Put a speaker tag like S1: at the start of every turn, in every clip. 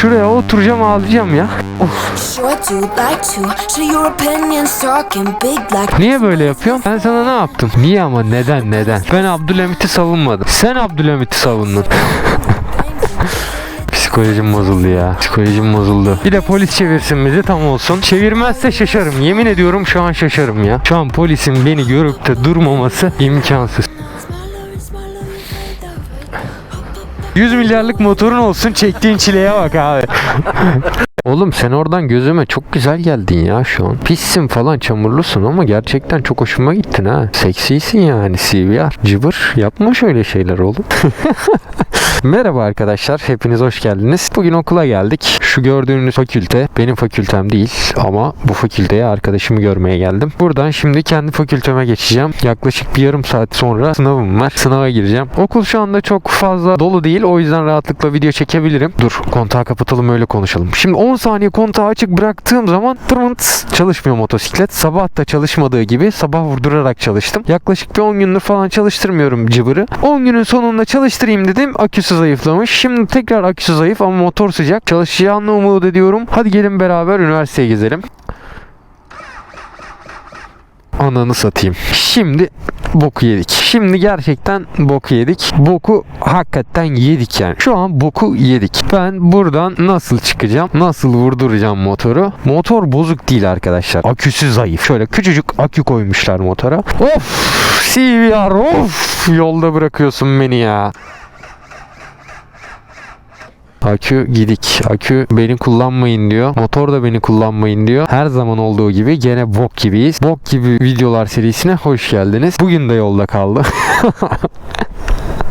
S1: Şuraya oturacağım ağlayacağım ya.
S2: Like
S1: Niye böyle yapıyorsun? Ben sana ne yaptım? Niye ama neden neden? Ben Abdülhamit'i savunmadım. Sen Abdülhamit'i savundun. Psikolojim bozuldu ya. Psikolojim bozuldu. Bir de polis çevirsin bizi tam olsun. Çevirmezse şaşarım. Yemin ediyorum şu an şaşarım ya. Şu an polisin beni görüp de durmaması imkansız. 100 milyarlık motorun olsun çektiğin çileye bak abi. Oğlum sen oradan gözüme çok güzel geldin ya şu an. Pissin falan çamurlusun ama gerçekten çok hoşuma gittin ha. Seksisin yani CVR. Cıbır yapma şöyle şeyler oğlum. Merhaba arkadaşlar, hepiniz hoş geldiniz. Bugün okula geldik. Şu gördüğünüz fakülte benim fakültem değil ama bu fakülteye arkadaşımı görmeye geldim. Buradan şimdi kendi fakülteme geçeceğim. Yaklaşık bir yarım saat sonra sınavım var. Sınava gireceğim. Okul şu anda çok fazla dolu değil. O yüzden rahatlıkla video çekebilirim. Dur kontağı kapatalım öyle konuşalım. Şimdi 10 saniye kontağı açık bıraktığım zaman tırmınt çalışmıyor motosiklet. Sabah da çalışmadığı gibi sabah vurdurarak çalıştım. Yaklaşık bir 10 gündür falan çalıştırmıyorum cıbırı. 10 günün sonunda çalıştırayım dedim. Aküsü zayıflamış. Şimdi tekrar aküsü zayıf ama motor sıcak. Çalışacağını umut ediyorum. Hadi gelin beraber üniversiteye gezelim. Ananı satayım. Şimdi boku yedik. Şimdi gerçekten boku yedik. Boku hakikaten yedik yani. Şu an boku yedik. Ben buradan nasıl çıkacağım? Nasıl vurduracağım motoru? Motor bozuk değil arkadaşlar. Aküsü zayıf. Şöyle küçücük akü koymuşlar motora. Of! CVR of! Yolda bırakıyorsun beni ya. Akü gidik. Akü beni kullanmayın diyor. Motor da beni kullanmayın diyor. Her zaman olduğu gibi gene bok gibiyiz. Bok gibi videolar serisine hoş geldiniz. Bugün de yolda kaldı.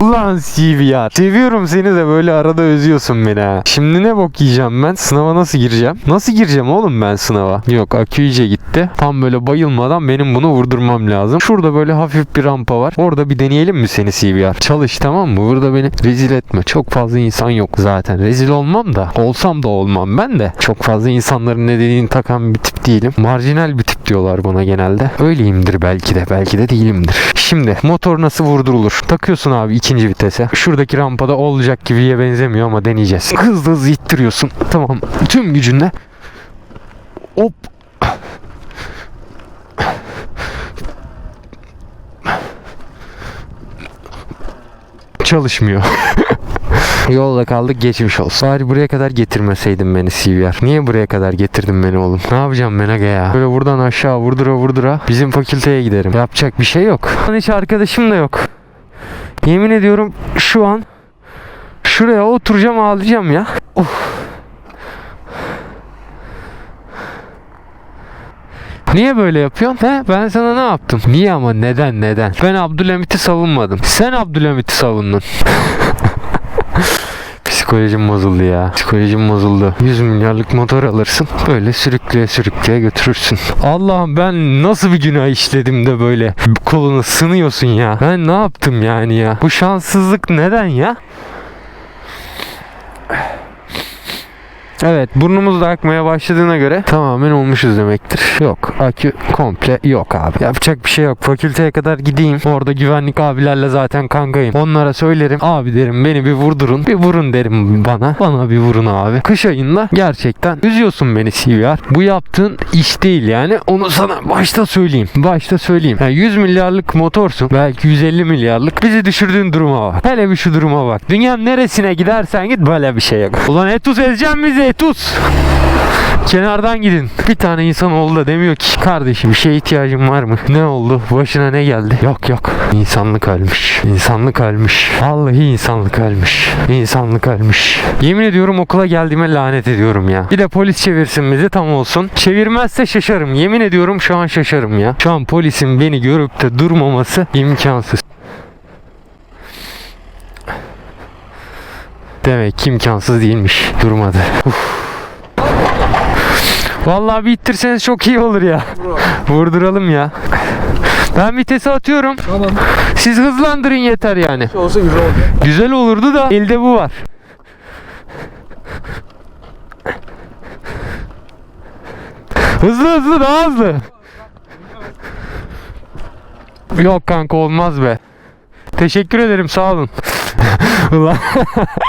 S1: Ulan CVR. Seviyorum seni de böyle arada özüyorsun beni ha. Şimdi ne bok yiyeceğim ben? Sınava nasıl gireceğim? Nasıl gireceğim oğlum ben sınava? Yok akü iyice gitti. Tam böyle bayılmadan benim bunu vurdurmam lazım. Şurada böyle hafif bir rampa var. Orada bir deneyelim mi seni CVR? Çalış tamam mı? Burada beni rezil etme. Çok fazla insan yok zaten. Rezil olmam da. Olsam da olmam ben de. Çok fazla insanların ne dediğini takan bir tip değilim. Marjinal bir tip diyorlar buna genelde. Öyleyimdir belki de. Belki de değilimdir. Şimdi motor nasıl vurdurulur? Takıyorsun abi ikinci vitese. Şuradaki rampada olacak gibiye benzemiyor ama deneyeceğiz. Hızlı hızlı ittiriyorsun. Tamam. Tüm gücünle. Hop. Çalışmıyor. Yolda kaldık geçmiş olsun. Bari buraya kadar getirmeseydin beni CVR. Niye buraya kadar getirdin beni oğlum? Ne yapacağım ben aga ya? Böyle buradan aşağı vurdura vurdura bizim fakülteye giderim. Yapacak bir şey yok. Hiç arkadaşım da yok. Yemin ediyorum şu an şuraya oturacağım ağlayacağım ya. Of. Niye böyle yapıyorsun? He? Ben sana ne yaptım? Niye ama neden neden? Ben Abdülhamit'i savunmadım. Sen Abdülhamit'i savundun. Psikolojim bozuldu ya. Psikolojim bozuldu. 100 milyarlık motor alırsın. Böyle sürükleye sürükleye götürürsün. Allah'ım ben nasıl bir günah işledim de böyle kolunu sınıyorsun ya. Ben ne yaptım yani ya? Bu şanssızlık neden ya? Evet burnumuz da akmaya başladığına göre tamamen olmuşuz demektir. Yok akü komple yok abi. Yapacak bir şey yok. Fakülteye kadar gideyim. Orada güvenlik abilerle zaten kankayım. Onlara söylerim. Abi derim beni bir vurdurun. Bir vurun derim bana. Bana bir vurun abi. Kış ayında gerçekten üzüyorsun beni CVR. Bu yaptığın iş değil yani. Onu sana başta söyleyeyim. Başta söyleyeyim. Yani 100 milyarlık motorsun. Belki 150 milyarlık. Bizi düşürdüğün duruma bak. Hele bir şu duruma bak. Dünyanın neresine gidersen git böyle bir şey yok. Ulan Etus ezeceğim bizi Etus. Kenardan gidin. Bir tane insan oldu da demiyor ki kardeşim bir şeye ihtiyacın var mı? Ne oldu? Başına ne geldi? Yok yok. İnsanlık ölmüş. İnsanlık ölmüş. Vallahi insanlık ölmüş. İnsanlık ölmüş. Yemin ediyorum okula geldiğime lanet ediyorum ya. Bir de polis çevirsin bizi tam olsun. Çevirmezse şaşarım. Yemin ediyorum şu an şaşarım ya. Şu an polisin beni görüp de durmaması imkansız. Demek imkansız değilmiş. Durmadı. Uf. Vallahi bir ittirseniz çok iyi olur ya. Vurduralım ya. Ben vitesi atıyorum.
S3: Tamam.
S1: Siz hızlandırın yeter yani.
S3: Olsa güzel oldu.
S1: Güzel olurdu da elde bu var. Hızlı hızlı daha hızlı. Yok kanka olmaz be. Teşekkür ederim sağ olun. Ulan.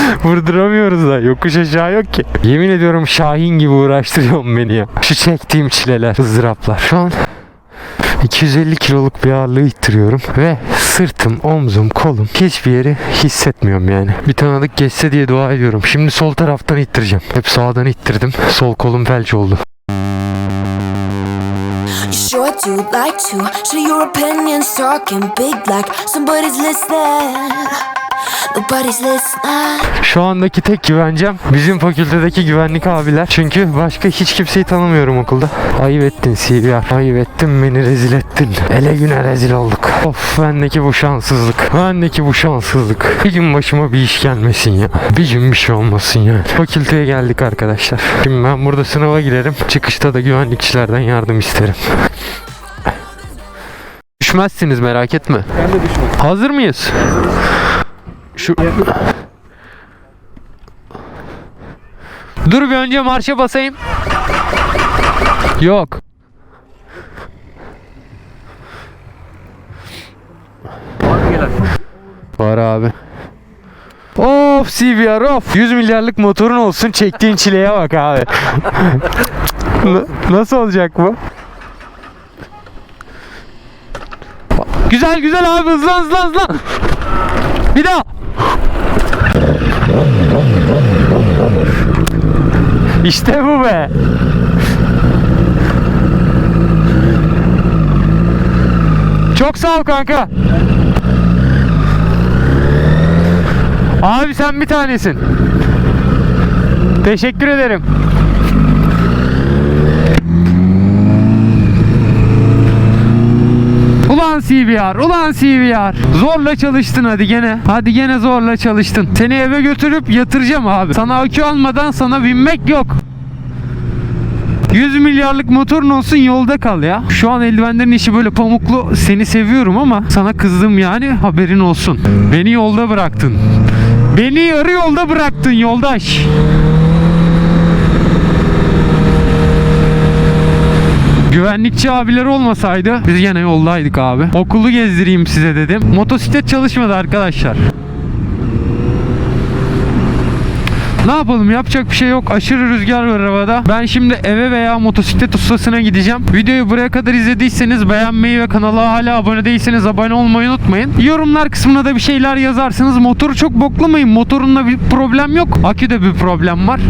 S1: Vurduramıyoruz da yokuş aşağı yok ki. Yemin ediyorum Şahin gibi uğraştırıyorsun beni ya. Şu çektiğim çileler, ızdıraplar. Şu an 250 kiloluk bir ağırlığı ittiriyorum ve sırtım, omzum, kolum hiçbir yeri hissetmiyorum yani. Bir tanıdık geçse diye dua ediyorum. Şimdi sol taraftan ittireceğim. Hep sağdan ittirdim. Sol kolum felç oldu.
S2: Sure do like to share your opinions, talking big like somebody's listening.
S1: Şu andaki tek güvencem bizim fakültedeki güvenlik abiler. Çünkü başka hiç kimseyi tanımıyorum okulda. Ayıp ettin CBR. Ayıp ettin beni rezil ettin. Ele güne rezil olduk. Of bendeki bu şanssızlık. Bendeki bu şanssızlık. Bir gün başıma bir iş gelmesin ya. Bir gün bir şey olmasın yani. Fakülteye geldik arkadaşlar. Şimdi ben burada sınava girerim. Çıkışta da güvenlikçilerden yardım isterim. Düşmezsiniz merak etme.
S3: Ben de düşmedim.
S1: Hazır mıyız? Şu Dur bir önce marşa basayım. Yok. Var abi. Of CBR of. 100 milyarlık motorun olsun çektiğin çileye bak abi. Na- Nasıl olacak bu? Güzel güzel abi hızlan hızlan hızlan. Bir daha. İşte bu be. Çok sağ ol kanka. Abi sen bir tanesin. Teşekkür ederim. Ulan CBR, ulan CBR. Zorla çalıştın hadi gene. Hadi gene zorla çalıştın. Seni eve götürüp yatıracağım abi. Sana akü almadan sana binmek yok. 100 milyarlık motorun olsun yolda kal ya. Şu an eldivenlerin işi böyle pamuklu. Seni seviyorum ama sana kızdım yani haberin olsun. Beni yolda bıraktın. Beni yarı yolda bıraktın yoldaş. Güvenlikçi abiler olmasaydı biz yine yoldaydık abi. Okulu gezdireyim size dedim. Motosiklet çalışmadı arkadaşlar. Ne yapalım yapacak bir şey yok. Aşırı rüzgar var havada. Ben şimdi eve veya motosiklet ustasına gideceğim. Videoyu buraya kadar izlediyseniz beğenmeyi ve kanala hala abone değilseniz abone olmayı unutmayın. Yorumlar kısmına da bir şeyler yazarsınız. Motoru çok boklamayın. Motorunla bir problem yok. Aküde bir problem var.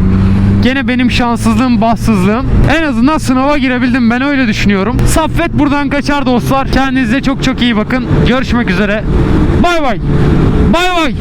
S1: Gene benim şanssızlığım, bahtsızlığım. En azından sınava girebildim ben öyle düşünüyorum. Saffet buradan kaçar dostlar. Kendinize çok çok iyi bakın. Görüşmek üzere. Bay bay. Bay bay.